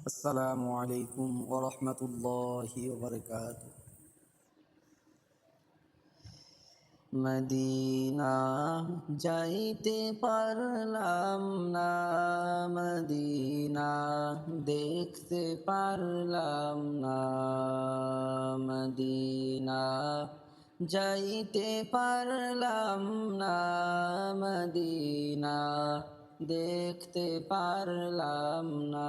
আসসালামু আলাইকুম ওরহমতুল্লাহি ওবরকাত মদিনা যাইতে পারলাম না, মদিনা দেখতে পারলাম না, মদিনা যাইতে পারলাম না, মদিনা দেখতে পারলাম না।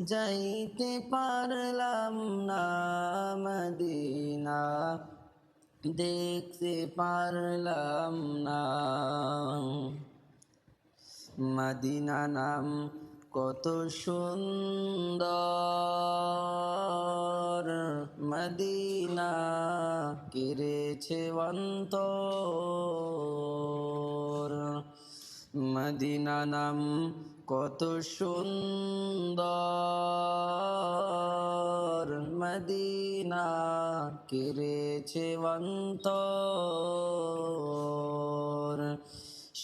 যাইতে পারলাম না মদিনা, দেখতে পারলাম না। মদিনা নাম কত সুন্দর, মদিনা কেড়েছে অন্তর। মদিনা নাম কত সুন্দর মদিনা কেড়েছে অন্তর।